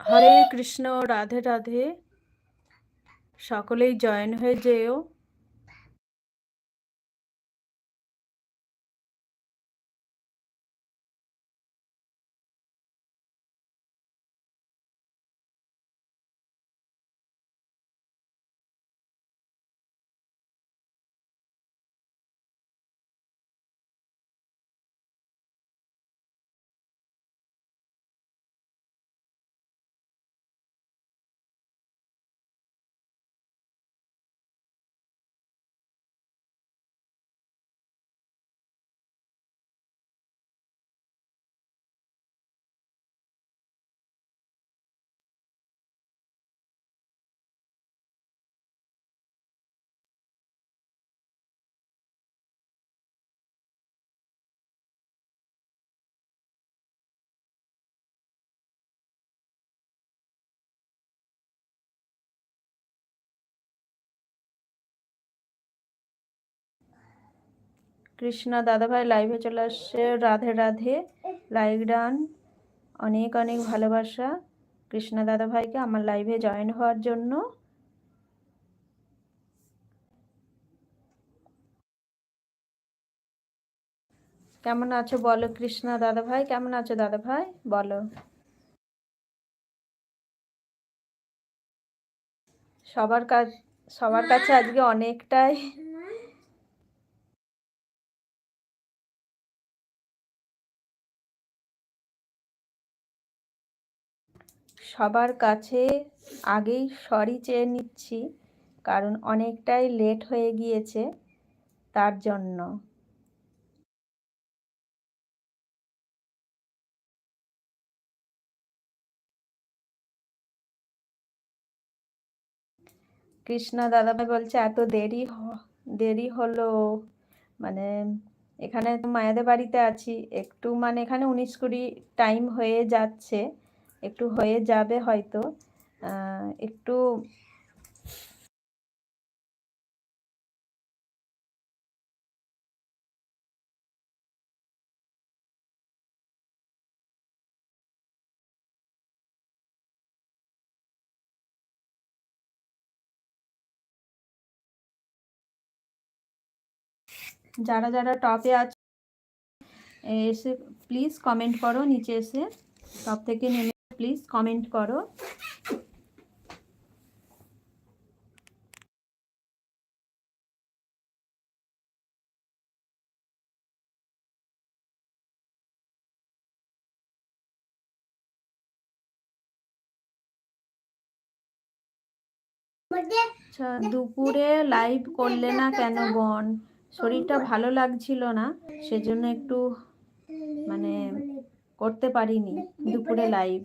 হরে কৃষ্ণ রাধে রাধে। সকলেই জয়েন হয়ে যেও। কৃষ্ণা দাদাভাই লাইভে চলে আসছে। রাধে রাধে। লাইভ ডান অনেক অনেক ভালোবাসা কৃষ্ণা দাদাভাইকে আমার লাইভে জয়েন হওয়ার জন্য। কেমন আছো বলো কৃষ্ণা দাদাভাই? কেমন আছো দাদাভাই? বলো। সবার কাছ সবার কাছে আজকে অনেকটাই সবার কাছে আগেই সরি চেয়ে নিচ্ছি, কারণ অনেকটাই লেট হয়ে গিয়েছে তার জন্য। কৃষ্ণা দাদাভাই বলছে, এত দেরি দেরি হলো। মানে এখানে মায়াদের বাড়িতে আছি। একটু মানে এখানে উনিশ কুড়ি টাইম হয়ে যাচ্ছে। একটু হয়ে যাবে হয়তো। একটু যারা যারা টপে আছে, এসে প্লিজ কমেন্ট করো, নিচে এসে টপ থেকে নেমে প্লিজ কমেন্ট করো। আচ্ছা দুপুরে লাইভ করলে না কেন বোন? শরীরটা ভালো লাগছিল না, সেজন্য একটু মানে করতে পারিনি দুপুরে লাইভ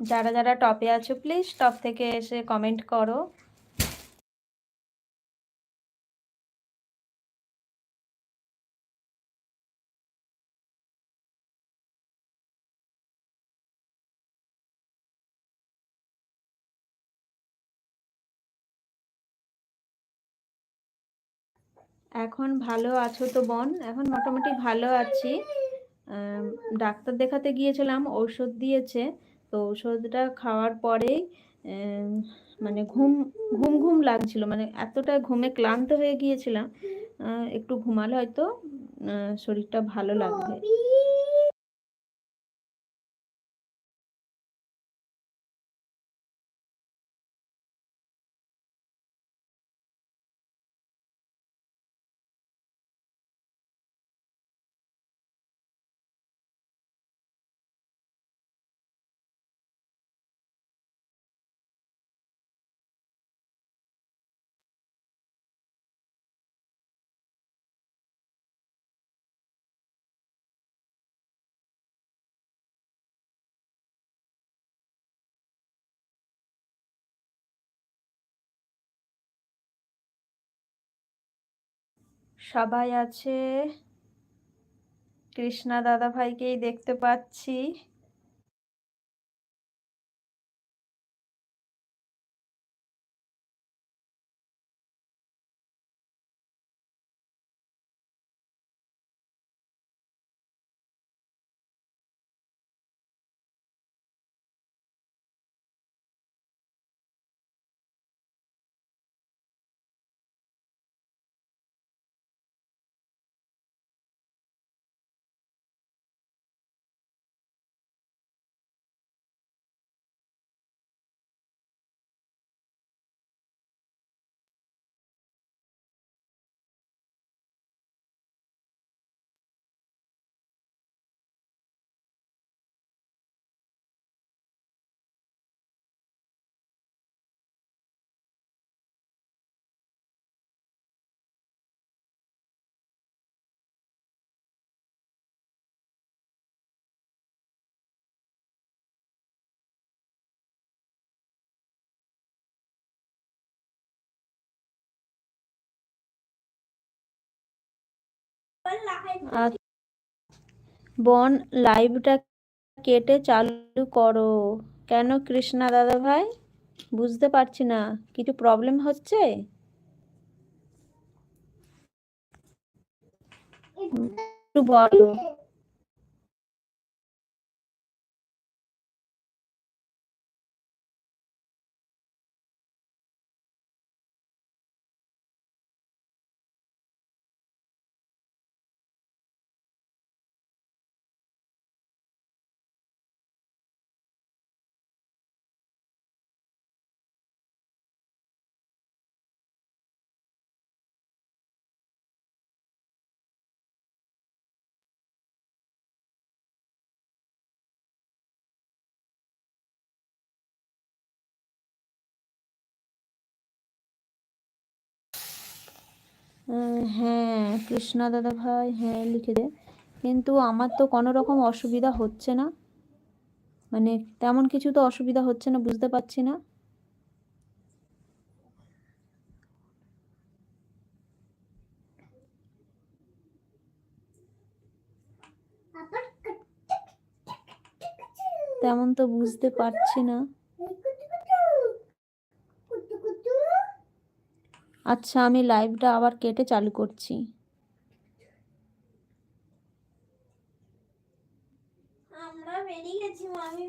যারা যারা টপে আছো প্লিজ টপ থেকে এসে কমেন্ট করো। এখন ভালো আছো তো বোন? এখন মোটামুটি ভালো আছি। ডাক্তার দেখাতে গিয়েছিলাম, ঔষধ দিয়েছে। তো ওষুধটা খাওয়ার পরেই মানে ঘুম ঘুম ঘুম লাগছিল। মানে এতটা ঘুমে ক্লান্ত হয়ে গিয়েছিলাম একটু ঘুমালে হয়তো শরীরটা ভালো লাগবে। সবাই আছে। কৃষ্ণা দাদা ভাইকেই দেখতে পাচ্ছি। বোন, লাইভটা কেটে চালু করো। কেন কৃষ্ণা দাদা ভাই? বুঝতে পারছি না। কিছু প্রবলেম হচ্ছে? একটু বলো। হ্যাঁ কৃষ্ণা দাদা ভাই হ্যাঁ লিখে দে। কিন্তু আমার তো কোনো রকম অসুবিধা হচ্ছে না। মানে তেমন কিছু তো অসুবিধা হচ্ছে না, বুঝতে পারছি না। তেমন তো বুঝতে পারছি না। আচ্ছা আমি লাইভটা আবার কেটে চালু করছি। আমরা বেরিয়ে গেছি মামি।